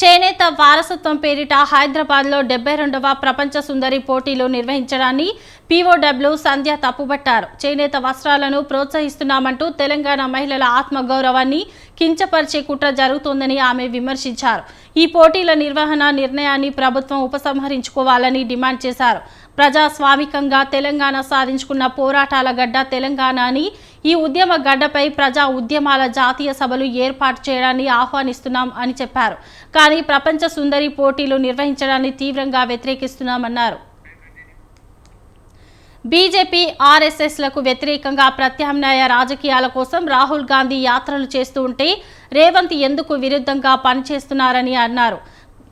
చేనేత వారసత్వం పేరిట హైదరాబాద్లో డెబ్బై రెండవ ప్రపంచ సుందరి పోటీలు నిర్వహించడాన్ని పీఓడబ్ల్యూ సంధ్య తప్పుబట్టారు. చేనేత వస్త్రాలను ప్రోత్సహిస్తున్నామంటూ తెలంగాణ మహిళల ఆత్మగౌరవాన్ని కించపరిచే కుట్ర జరుగుతోందని ఆమె విమర్శించారు. ఈ పోటీల నిర్వహణ నిర్ణయాన్ని ప్రభుత్వం ఉపసంహరించుకోవాలని డిమాండ్ చేశారు. ప్రజాస్వామికంగా తెలంగాణ సాధించుకున్న పోరాటాల గడ్డ తెలంగాణ అని ఈ ఉద్యమ గడ్డపై ప్రజా ఉద్యమాల జాతీయ సభలు ఏర్పాటు చేయడాన్ని ఆహ్వానిస్తున్నాం అని చెప్పారు. కానీ ప్రపంచ సుందరి పోటీలు నిర్వహించడాన్ని తీవ్రంగా వ్యతిరేకిస్తున్నామన్నారు. బీజేపీ ఆర్ఎస్ఎస్లకు వ్యతిరేకంగా ప్రత్యామ్నాయ రాజకీయాల కోసం రాహుల్ గాంధీ యాత్రలు చేస్తూ ఉంటే రేవంత్ ఎందుకు విరుద్ధంగా పనిచేస్తున్నారని అన్నారు.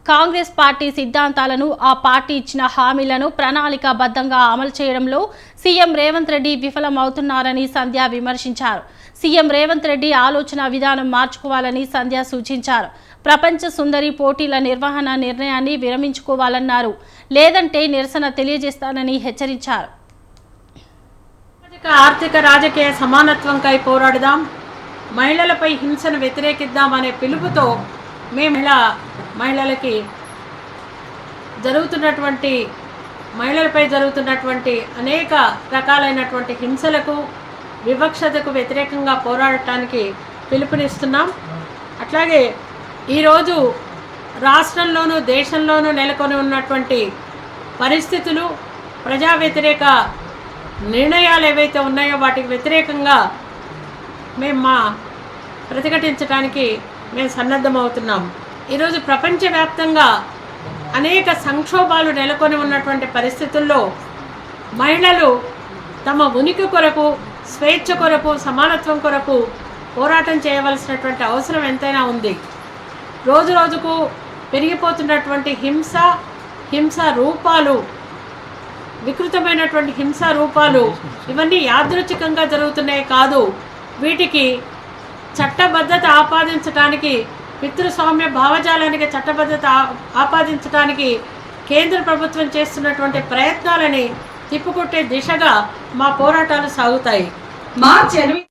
కాంగ్రెస్ పార్టీ సిద్ధాంతాలను ఆ పార్టీ ఇచ్చిన హామీలను ప్రణాళికాబద్ధంగా అమలు చేయడంలో సీఎం రేవంత్ రెడ్డి విఫలమవుతున్నారని సంధ్య విమర్శించారు. సీఎం రేవంత్ రెడ్డి ఆలోచన విధానం మార్చుకోవాలని సంధ్య సూచించారు. ప్రపంచ సుందరి పోటీల నిర్వహణ నిర్ణయాన్ని విరమించుకోవాలన్నారు. లేదంటే నిరసన తెలియజేస్తానని హెచ్చరించారు. ఆర్థిక రాజకీయ సమానత్వంకై పోరాడుదాం. మహిళలపై హింసను వ్యతిరేకిద్దాం అనే పిలుపుతో మేము ఇలా మహిళలకి జరుగుతున్నటువంటి మహిళలపై జరుగుతున్నటువంటి అనేక రకాలైనటువంటి హింసలకు వివక్షతకు వ్యతిరేకంగా పోరాడటానికి పిలుపునిస్తున్నాం. అట్లాగే ఈరోజు రాష్ట్రంలోనూ దేశంలోనూ నెలకొని ఉన్నటువంటి పరిస్థితులు ప్రజా వ్యతిరేక నిర్ణయాలు ఏవైతే ఉన్నాయో వాటికి వ్యతిరేకంగా మేము మా ప్రతిఘటించడానికి మేము సన్నద్ధమవుతున్నాం. ఈరోజు ప్రపంచవ్యాప్తంగా అనేక సంక్షోభాలు నెలకొని ఉన్నటువంటి పరిస్థితుల్లో మహిళలు తమ ఉనికి కొరకు స్వేచ్ఛ కొరకు సమానత్వం కొరకు పోరాటం చేయవలసినటువంటి అవసరం ఎంతైనా ఉంది. రోజు రోజుకు పెరిగిపోతున్నటువంటి హింస హింస రూపాలు వికృతమైనటువంటి హింస రూపాలు ఇవన్నీ యాదృచ్ఛికంగా జరుగుతున్నాయి కాదు. వీటికి చట్టబద్ధత ఆపాదించడానికి పితృస్వామ్య భావజాలానికి చట్టబద్ధత ఆపాదించడానికి కేంద్ర ప్రభుత్వం చేస్తున్నటువంటి ప్రయత్నాలని తిప్పుకొట్టే దిశగా మా పోరాటాలు సాగుతాయి. మార్చి ఎనిమిది